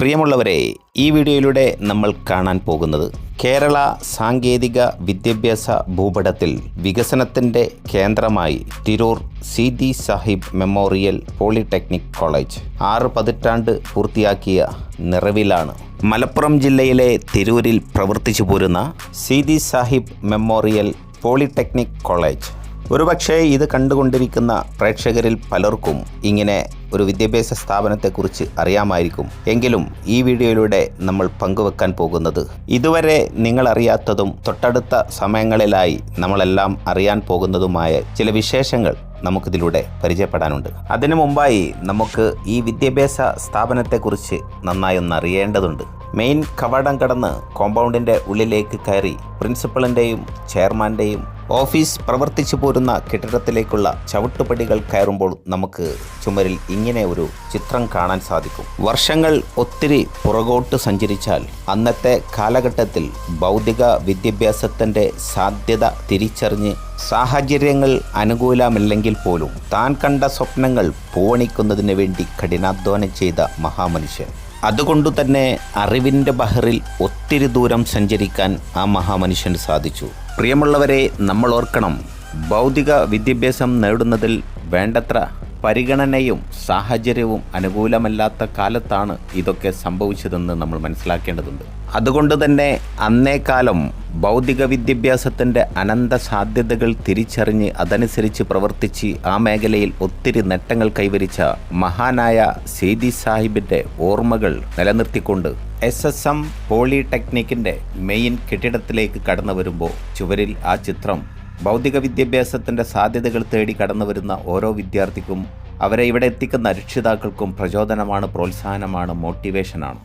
പ്രിയമുള്ളവരെ ഈ വീഡിയോയിലൂടെ നമ്മൾ കാണാൻ പോകുന്നത് കേരള സാങ്കേതിക വിദ്യാഭ്യാസ ഭൂപടത്തിൽ വികസനത്തിൻ്റെ കേന്ദ്രമായി Tirur Seethi Sahib memorial polytechnic college ആറ് പതിറ്റാണ്ട് പൂർത്തിയാക്കിയ നിറവിലാണ് മലപ്പുറം ജില്ലയിലെ തിരൂരിൽ പ്രവർത്തിച്ചു പോരുന്ന Seethi Sahib memorial polytechnic college ഒരുപക്ഷേ ഇത് കണ്ടുകൊണ്ടിരിക്കുന്ന പ്രേക്ഷകരിൽ പലർക്കും ഇങ്ങനെ ഒരു വിദ്യാഭ്യാസ സ്ഥാപനത്തെക്കുറിച്ച് അറിയാമായിരിക്കും എങ്കിലും ഈ വീഡിയോയിലൂടെ നമ്മൾ പങ്കുവെക്കാൻ പോകുന്നത് ഇതുവരെ നിങ്ങൾ അറിയാത്തതും തൊട്ടടുത്ത സമയങ്ങളിലായി നമ്മളെല്ലാം അറിയാൻ പോകുന്നതുമായ ചില വിശേഷങ്ങൾ നമുക്കിതിലൂടെ പരിചയപ്പെടാനുണ്ട് അതിനു മുമ്പായി നമുക്ക് ഈ വിദ്യാഭ്യാസ സ്ഥാപനത്തെക്കുറിച്ച് നന്നായി ഒന്ന് അറിയേണ്ടതുണ്ട് മെയിൻ കവാടം കടന്ന് കോമ്പൗണ്ടിൻ്റെ ഉള്ളിലേക്ക് കയറി പ്രിൻസിപ്പളിൻ്റെയും ചെയർമാൻ്റെയും ഓഫീസ് പ്രവർത്തിച്ചു പോരുന്ന കെട്ടിടത്തിലേക്കുള്ള ചവിട്ടുപടികൾ കയറുമ്പോൾ നമുക്ക് ചുമരിൽ ഇങ്ങനെ ഒരു ചിത്രം കാണാൻ സാധിക്കും വർഷങ്ങൾ ഒത്തിരി പുറകോട്ട് സഞ്ചരിച്ചാൽ അന്നത്തെ കാലഘട്ടത്തിൽ ഭൗതിക വിദ്യാഭ്യാസത്തിൻ്റെ സാധ്യത തിരിച്ചറിഞ്ഞ് സാഹചര്യങ്ങൾ അനുകൂലമല്ലെങ്കിൽ പോലും താൻ കണ്ട സ്വപ്നങ്ങൾ പൂവണിക്കുന്നതിന് വേണ്ടി കഠിനാധ്വാനം ചെയ്ത മഹാമനുഷ്യൻ അതുകൊണ്ടു തന്നെ അറിവിൻ്റെ ബഹറിൽ ഒത്തിരി ദൂരം സഞ്ചരിക്കാൻ ആ മഹാമനുഷ്യന് സാധിച്ചു പ്രിയമുള്ളവരെ നമ്മൾ ഓർക്കണം ഭൗതിക വിദ്യാഭ്യാസം നേടുന്നതിൽ വേണ്ടത്ര പരിഗണനയും സാഹചര്യവും അനുകൂലമല്ലാത്ത കാലത്താണ് ഇതൊക്കെ സംഭവിച്ചതെന്ന് നമ്മൾ മനസ്സിലാക്കേണ്ടതുണ്ട് അതുകൊണ്ട് തന്നെ അന്നേക്കാലം ഭൗതിക വിദ്യാഭ്യാസത്തിൻ്റെ അനന്ത സാധ്യതകൾ തിരിച്ചറിഞ്ഞ് അതനുസരിച്ച് പ്രവർത്തിച്ച് ആ മേഖലയിൽ ഒത്തിരി നേട്ടങ്ങൾ കൈവരിച്ച മഹാനായ സീതി സാഹിബിൻ്റെ ഓർമ്മകൾ നിലനിർത്തിക്കൊണ്ട് എസ് എസ് എം പോളിടെക്നിക്കിൻ്റെ മെയിൻ കെട്ടിടത്തിലേക്ക് കടന്നു വരുമ്പോൾ ചുവരിൽ ആ ചിത്രം ഭൗതിക വിദ്യാഭ്യാസത്തിൻ്റെ സാധ്യതകൾ തേടി കടന്നു വരുന്ന ഓരോ വിദ്യാർത്ഥിക്കും അവരെ ഇവിടെ എത്തിക്കുന്ന രക്ഷിതാക്കൾക്കും പ്രചോദനമാണ് പ്രോത്സാഹനമാണ് മോട്ടിവേഷനാണ്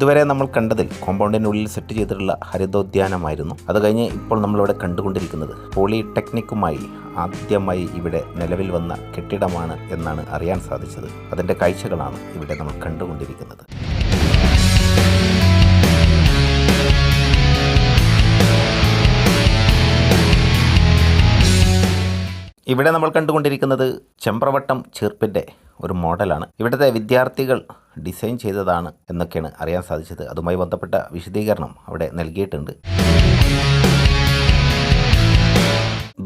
ഇതുവരെ നമ്മൾ കണ്ടതിൽ കോമ്പൗണ്ടിനുള്ളിൽ സെറ്റ് ചെയ്തിട്ടുള്ള ഹരിതോദ്യാനമായിരുന്നു അത് കഴിഞ്ഞ് ഇപ്പോൾ നമ്മളിവിടെ കണ്ടുകൊണ്ടിരിക്കുന്നത് പോളിടെക്നിക്കുമായി ആദ്യമായി ഇവിടെ നിലവിൽ വന്ന കെട്ടിടമാണ് എന്നാണ് അറിയാൻ സാധിച്ചത് അതിൻ്റെ കാഴ്ചകളാണ് ഇവിടെ നമ്മൾ കണ്ടുകൊണ്ടിരിക്കുന്നത് ഇവിടെ നമ്മൾ കണ്ടുകൊണ്ടിരിക്കുന്നത് ചെമ്പ്രവട്ടം ചീർപ്പിൻ്റെ ഒരു മോഡലാണ് ഇവിടുത്തെ വിദ്യാർത്ഥികൾ ഡിസൈൻ ചെയ്തതാണ് എന്നൊക്കെയാണ് അറിയാൻ സാധിച്ചത് അതുമായി ബന്ധപ്പെട്ട വിശദീകരണം അവിടെ നൽകിയിട്ടുണ്ട്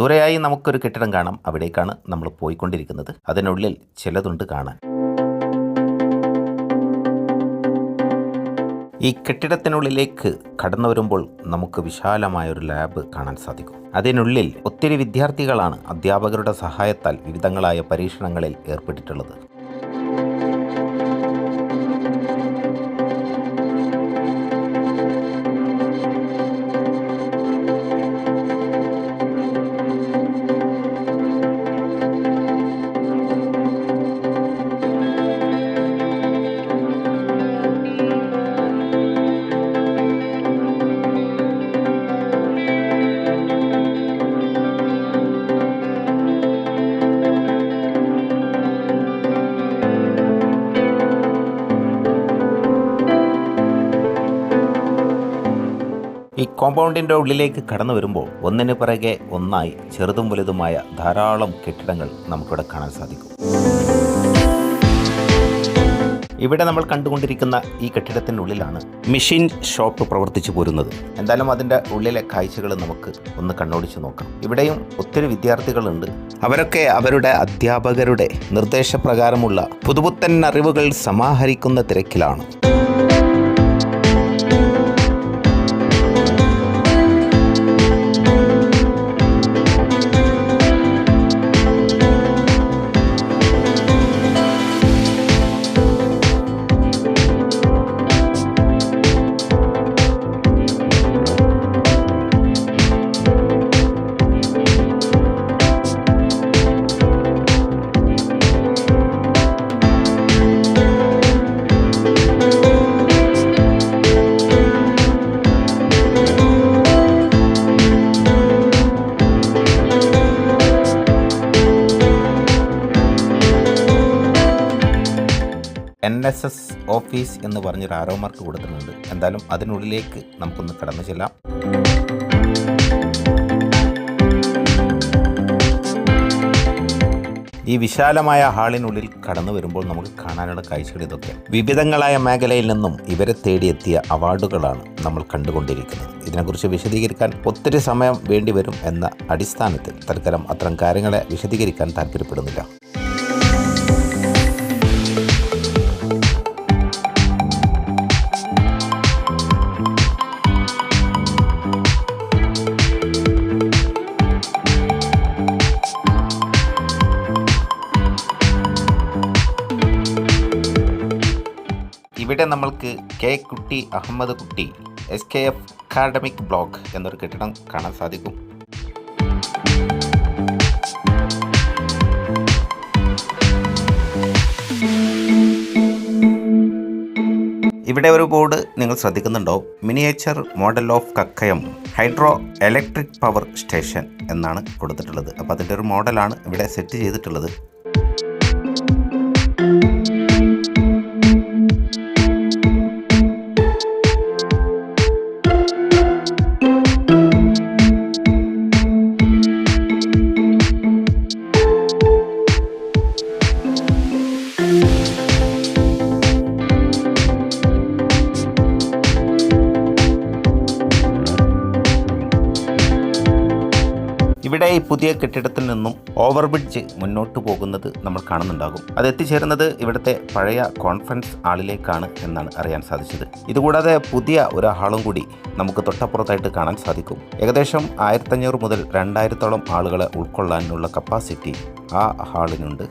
ദൂരെയായി നമുക്കൊരു കെട്ടിടം കാണാം അവിടേക്കാണ് നമ്മൾ പോയിക്കൊണ്ടിരിക്കുന്നത് അതിനുള്ളിൽ ചിലതുണ്ട് കാണാൻ ഈ കെട്ടിടത്തിനുള്ളിലേക്ക് കടന്നു വരുമ്പോൾ നമുക്ക് ഒരു ലാബ് കാണാൻ സാധിക്കും അതിനുള്ളിൽ ഒത്തിരി വിദ്യാർത്ഥികളാണ് അധ്യാപകരുടെ സഹായത്താൽ വിവിധങ്ങളായ പരീക്ഷണങ്ങളിൽ ഏർപ്പെട്ടിട്ടുള്ളത് കോമ്പൗണ്ടിൻ്റെ ഉള്ളിലേക്ക് കടന്നു വരുമ്പോൾ ഒന്നിന് പിറകെ ഒന്നായി ചെറുതും വലുതുമായ ധാരാളം കെട്ടിടങ്ങൾ നമുക്കിവിടെ കാണാൻ സാധിക്കും ഇവിടെ നമ്മൾ കണ്ടുകൊണ്ടിരിക്കുന്ന ഈ കെട്ടിടത്തിനുള്ളിലാണ് മെഷീൻ ഷോപ്പ് പ്രവർത്തിച്ചു പോരുന്നത് എന്തായാലും അതിൻ്റെ ഉള്ളിലെ കാഴ്ചകൾ നമുക്ക് ഒന്ന് കണ്ണോടിച്ച് നോക്കാം ഇവിടെയും ഒത്തിരി വിദ്യാർത്ഥികളുണ്ട് അവരൊക്കെ അവരുടെ അധ്യാപകരുടെ നിർദ്ദേശപ്രകാരമുള്ള പുതുപുത്തൻ അറിവുകൾ സമാഹരിക്കുന്ന തിരക്കിലാണ് എൻ എസ് എസ് ഓഫീസ് എന്ന് പറഞ്ഞൊരു ആരോ മാർക്ക് കൊടുത്തിട്ടുണ്ട് എന്തായാലും അതിനുള്ളിലേക്ക് നമുക്കൊന്ന് കടന്നു ചെല്ലാം ഈ വിശാലമായ ഹാളിനുള്ളിൽ കടന്നു വരുമ്പോൾ നമുക്ക് കാണാനുള്ള കാഴ്ചകൾ ഇതൊക്കെ വിവിധങ്ങളായ മേഖലയിൽ നിന്നും ഇവരെ തേടിയെത്തിയ അവാർഡുകളാണ് നമ്മൾ കണ്ടുകൊണ്ടിരിക്കുന്നത് ഇതിനെക്കുറിച്ച് വിശദീകരിക്കാൻ ഒത്തിരി സമയം വേണ്ടിവരും എന്ന അടിസ്ഥാനത്തിൽ തൽക്കാലം അത്തരം കാര്യങ്ങളെ വിശദീകരിക്കാൻ താല്പര്യപ്പെടുന്നില്ല block K Kutty Ahammed Kutty S K F academic block എന്നൊരു കെട്ടിടം കാണാൻ സാധിക്കും ഇവിടെ ഒരു ബോർഡ് നിങ്ങൾ ശ്രദ്ധിക്കുന്നുണ്ടോ miniature model of Kakkayam hydro electric power station എന്നാണ് കൊടുത്തിട്ടുള്ളത് അപ്പോൾ അതിൻ്റെ ഒരു മോഡലാണ് ഇവിടെ സെറ്റ് ചെയ്തിട്ടുള്ളത് ഇവിടെ ഈ പുതിയ കെട്ടിടത്തിൽ നിന്നും ഓവർ ബ്രിഡ്ജ് മുന്നോട്ട് പോകുന്നത് നമ്മൾ കാണുന്നുണ്ടാകും അത് എത്തിച്ചേരുന്നത് ഇവിടുത്തെ പഴയ കോൺഫറൻസ് ഹാളിലേക്കാണ് എന്നാണ് അറിയാൻ സാധിച്ചത് ഇതുകൂടാതെ പുതിയ ഒരു ഹാളും കൂടി നമുക്ക് തൊട്ടപ്പുറത്തായിട്ട് കാണാൻ സാധിക്കും ഏകദേശം ആയിരത്തഞ്ഞൂറ് മുതൽ രണ്ടായിരത്തോളം ആളുകളെ ഉൾക്കൊള്ളാനുള്ള കപ്പാസിറ്റി ആ ഹാളിനുണ്ട്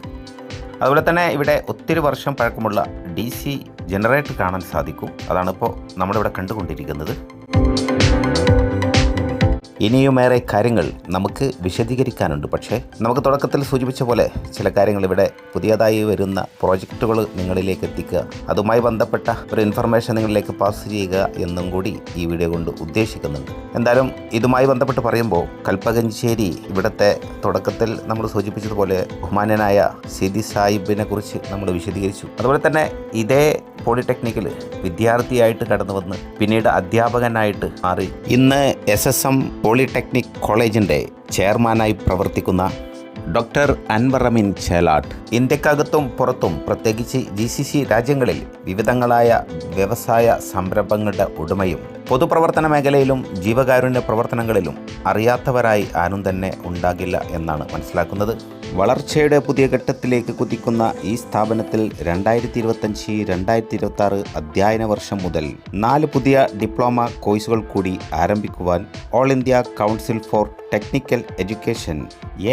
അതുപോലെ തന്നെ ഇവിടെ ഒത്തിരി വർഷം പഴക്കമുള്ള ഡി സി ജനറേറ്റർ കാണാൻ സാധിക്കും അതാണിപ്പോൾ നമ്മളിവിടെ കണ്ടുകൊണ്ടിരിക്കുന്നത് ഇനിയുമേറെ കാര്യങ്ങൾ നമുക്ക് വിശദീകരിക്കാനുണ്ട് പക്ഷേ നമുക്ക് തുടക്കത്തിൽ സൂചിപ്പിച്ച പോലെ ചില കാര്യങ്ങൾ ഇവിടെ പുതിയതായി വരുന്ന പ്രോജക്റ്റുകൾ നിങ്ങളിലേക്ക് എത്തിക്കുക അതുമായി ബന്ധപ്പെട്ട ഒരു ഇൻഫർമേഷൻ നിങ്ങളിലേക്ക് പാസ് ചെയ്യുക എന്നും കൂടി ഈ വീഡിയോ കൊണ്ട് ഉദ്ദേശിക്കുന്നുണ്ട് എന്തായാലും ഇതുമായി ബന്ധപ്പെട്ട് പറയുമ്പോൾ കൽപ്പകഞ്ചേരി ഇവിടുത്തെ തുടക്കത്തിൽ നമ്മൾ സൂചിപ്പിച്ചതുപോലെ ബഹുമാനനായ സിദി സാഹിബിനെ കുറിച്ച് നമ്മൾ വിശദീകരിച്ചു അതുപോലെ തന്നെ ഇതേ പോളിടെക്നിക്കിൽ വിദ്യാർത്ഥിയായിട്ട് കടന്നു വന്ന് പിന്നീട് അധ്യാപകനായിട്ട് മാറി ഇന്ന് എസ് എസ് എം പോളിടെക്നിക് കോളേജിൻ്റെ ചെയർമാനായി പ്രവർത്തിക്കുന്ന ഡോക്ടർ അൻവർ അമീൻ ചേലാട്ട് ഇന്ത്യക്കകത്തും പുറത്തും പ്രത്യേകിച്ച് ജി സി സി രാജ്യങ്ങളിൽ വിവിധങ്ങളായ വ്യവസായ സംരംഭങ്ങളുടെ ഉടമയും പൊതുപ്രവർത്തന മേഖലയിലും ജീവകാരുണ്യ പ്രവർത്തനങ്ങളിലും അറിയാത്തവരായി ആരും തന്നെ ഉണ്ടാകില്ല എന്നാണ് മനസ്സിലാക്കുന്നത് വളർച്ചയുടെ പുതിയ ഘട്ടത്തിലേക്ക് കുതിക്കുന്ന ഈ സ്ഥാപനത്തിൽ രണ്ടായിരത്തി ഇരുപത്തഞ്ച് രണ്ടായിരത്തി ഇരുപത്തി ആറ് അധ്യയന വർഷം മുതൽ നാല് പുതിയ ഡിപ്ലോമ കോഴ്സുകൾ കൂടി ആരംഭിക്കുവാൻ all India council for technical education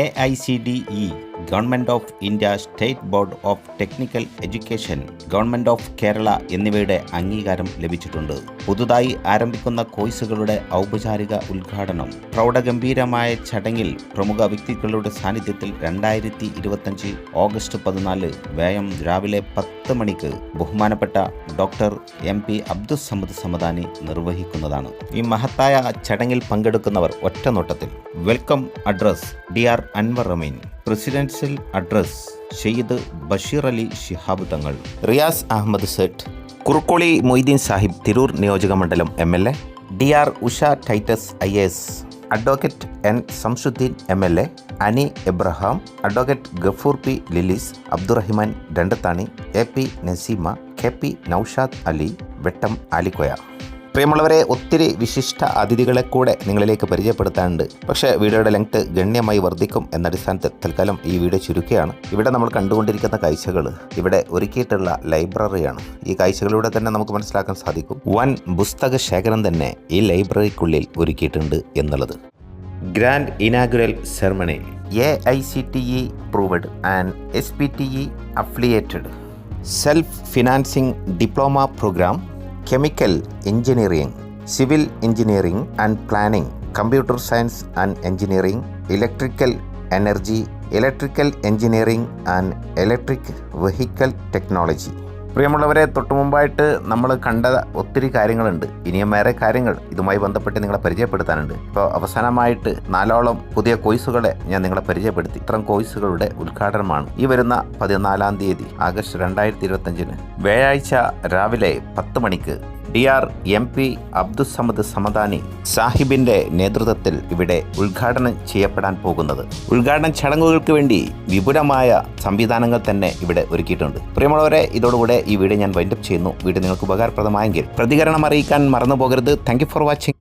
A I C D E government of India state board of technical education government of Kerala എന്നിവയുടെ അംഗീകാരം ലഭിച്ചിട്ടുണ്ട് പുതുതായി ആരംഭിക്കുന്ന കോഴ്സുകളുടെ ഔപചാരിക ഉദ്ഘാടനം പ്രൗഢഗംഭീരമായ ചടങ്ങിൽ പ്രമുഖ വ്യക്തികളുടെ സാന്നിധ്യത്തിൽ രണ്ടായിരത്തി രണ്ടായിരത്തി ഇരുപത്തഞ്ച് ഓഗസ്റ്റ് പതിനാല് വ്യായം രാവിലെ പത്ത് മണിക്ക് ബഹുമാനപ്പെട്ട doctor M P Abdussamad Samadani നിർവഹിക്കുന്നതാണ് ഈ മഹത്തായ ചടങ്ങിൽ പങ്കെടുക്കുന്നവർ ഒറ്റനോട്ടത്തിൽ welcome address D R Anwar Rameen presidential address Sayyid Basheer Ali Shihab Thangal Riyas Ahammed Sait Kurukkoli Moideen Sahib Tirur നിയോജക മണ്ഡലം M L A D R Usha Titus I S advocate N Samshudheen M L A Ani Abraham advocate Gafoor P Lilees Abdurahiman Randathani A P Naseema K P Noushad Ali Vettam Alikoya പ്രിയമുള്ളവരെ ഒത്തിരി വിശിഷ്ട അതിഥികളെ കൂടെ നിങ്ങളിലേക്ക് പരിചയപ്പെടുത്താനുണ്ട് പക്ഷേ വീഡിയോയുടെ length ഗണ്യമായി വർദ്ധിക്കും എന്ന അടിസ്ഥാനത്തിൽ തൽക്കാലം ഈ വീഡിയോ ചുരുക്കുകയാണ് ഇവിടെ നമ്മൾ കണ്ടുകൊണ്ടിരിക്കുന്ന കാഴ്ചകൾ ഇവിടെ ഒരുക്കിയിട്ടുള്ള ലൈബ്രറിയാണ് ഈ കാഴ്ചകളിലൂടെ തന്നെ നമുക്ക് മനസ്സിലാക്കാൻ സാധിക്കും വൻ പുസ്തക ശേഖരം തന്നെ ഈ ലൈബ്രറിക്കുള്ളിൽ ഒരുക്കിയിട്ടുണ്ട് എന്നുള്ളത് grand inaugural ceremony A I C T E approved and S P T E affiliated self financing diploma program chemical engineering, civil engineering and planning, computer science and engineering, electrical energy, electrical engineering and electric vehicle technology. പ്രിയമുള്ളവരെ തൊട്ടു മുമ്പായിട്ട് നമ്മൾ കണ്ട ഒത്തിരി കാര്യങ്ങളുണ്ട് ഇനിയും വേറെ കാര്യങ്ങൾ ഇതുമായി ബന്ധപ്പെട്ട് നിങ്ങളെ പരിചയപ്പെടുത്താനുണ്ട് ഇപ്പോൾ അവസാനമായിട്ട് നാലോളം പുതിയ കോഴ്സുകളെ ഞാൻ നിങ്ങളെ പരിചയപ്പെടുത്തി ഇത്തരം കോഴ്സുകളുടെ ഉദ്ഘാടനമാണ് ഈ വരുന്ന പതിനാലാം തീയതി ആഗസ്റ്റ് രണ്ടായിരത്തി ഇരുപത്തഞ്ചിന് വ്യാഴാഴ്ച രാവിലെ പത്ത് മണിക്ക് D R M P Abdussamad Samadani സാഹിബിന്റെ നേതൃത്വത്തിൽ ഇവിടെ ഉദ്ഘാടനം ചെയ്യപ്പെടാൻ പോകുന്നത് ഉദ്ഘാടന ചടങ്ങുകൾക്ക് വേണ്ടി വിപുലമായ സംവിധാനങ്ങൾ തന്നെ ഇവിടെ ഒരുക്കിയിട്ടുണ്ട് പ്രിയമുള്ളവരെ ഇതോടുകൂടെ ഈ വീഡിയോ ഞാൻ വൈൻഡപ്പ് ചെയ്യുന്നു വീഡിയോ നിങ്ങൾക്ക് ഉപകാരപ്രദമായെങ്കിൽ പ്രതികരണം അറിയിക്കാൻ മറന്നു പോകരുത് താങ്ക് ഫോർ വാച്ചിങ്